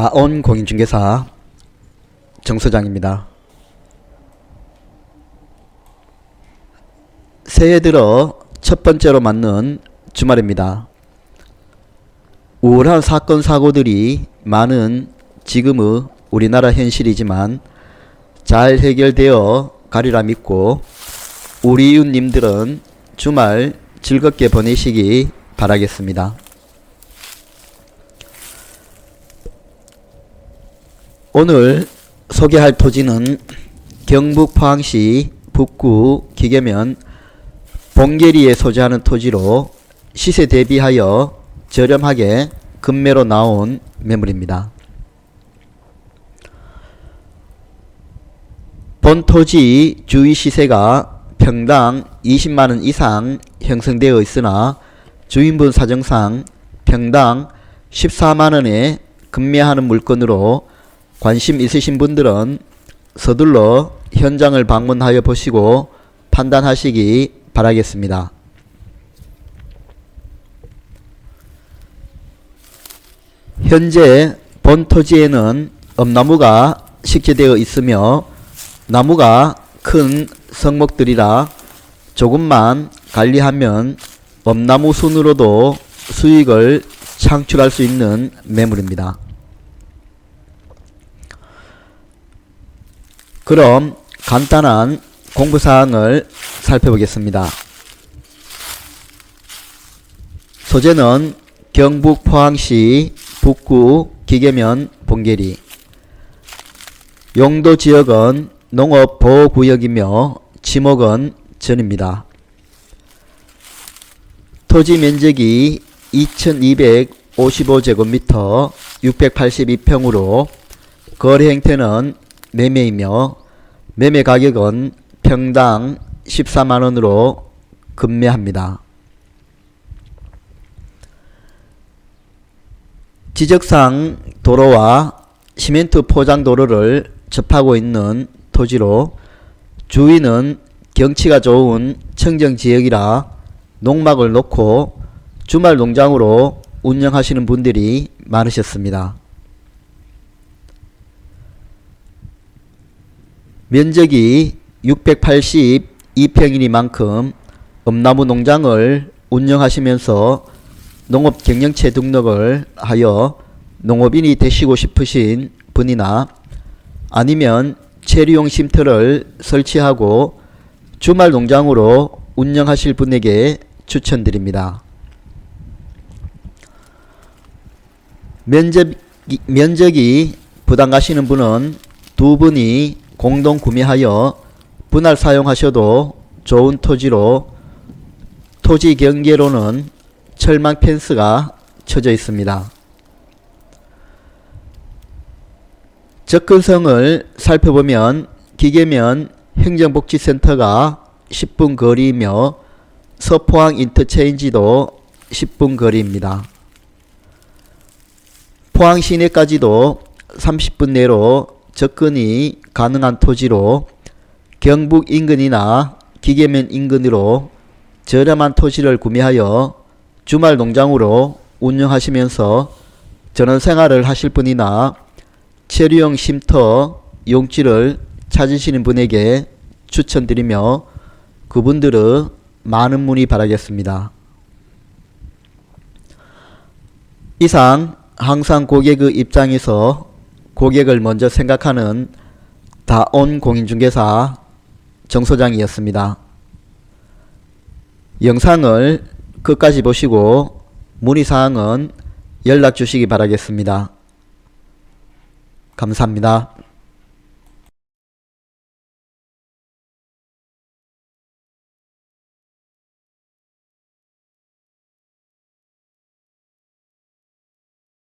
다온 공인중개사 정소장입니다. 새해 들어 첫 번째로 맞는 주말입니다. 우울한 사건 사고들이 많은 지금의 우리나라 현실이지만 잘 해결되어 가리라 믿고 우리 이웃님들은 주말 즐겁게 보내시기 바라겠습니다. 오늘 소개할 토지는 경북 포항시 북구 기계면 봉계리에 소재하는 토지로 시세 대비하여 저렴하게 금매로 나온 매물입니다. 본 토지 주위 시세가 평당 20만원 이상 형성되어 있으나 주인분 사정상 평당 14만원에 금매하는 물건으로 관심 있으신 분들은 서둘러 현장을 방문하여 보시고 판단하시기 바라겠습니다. 현재 본 토지에는 엄나무가 식재되어 있으며 나무가 큰 성목들이라 조금만 관리하면 엄나무 순으로도 수익을 창출할 수 있는 매물입니다. 그럼 간단한 공부사항을 살펴보겠습니다. 소재는 경북 포항시 북구 기계면 봉계리 용도 지역은 농업보호구역이며 지목은 전입니다. 토지 면적이 2255제곱미터 682평으로 거래 형태는 매매이며 매매 가격은 평당 14만원으로 금매합니다. 지적상 도로와 시멘트 포장 도로를 접하고 있는 토지로 주위는 경치가 좋은 청정 지역이라 농막을 놓고 주말 농장으로 운영하시는 분들이 많으셨습니다. 면적이 682평이니만큼 엄나무 농장을 운영하시면서 농업 경영체 등록을 하여 농업인이 되시고 싶으신 분이나 아니면 체류용 쉼터를 설치하고 주말 농장으로 운영하실 분에게 추천드립니다. 면적, 면적이 부담 가시는 분은 두 분이 공동 구매하여 분할 사용하셔도 좋은 토지로 토지 경계로는 철망 펜스가 쳐져 있습니다. 접근성을 살펴보면 기계면 행정복지센터가 10분 거리이며 서포항 인터체인지도 10분 거리입니다. 포항 시내까지도 30분 내로 접근이 가능한 토지로 경북 인근이나 기계면 인근으로 저렴한 토지를 구매하여 주말 농장으로 운영하시면서 전원 생활을 하실 분이나 체류용 쉼터 용지를 찾으시는 분에게 추천드리며 그분들의 많은 문의 바라겠습니다. 이상 항상 고객의 입장에서 고객을 먼저 생각하는 다온 공인중개사 정소장이었습니다. 영상을 끝까지 보시고 문의사항은 연락 주시기 바라겠습니다. 감사합니다.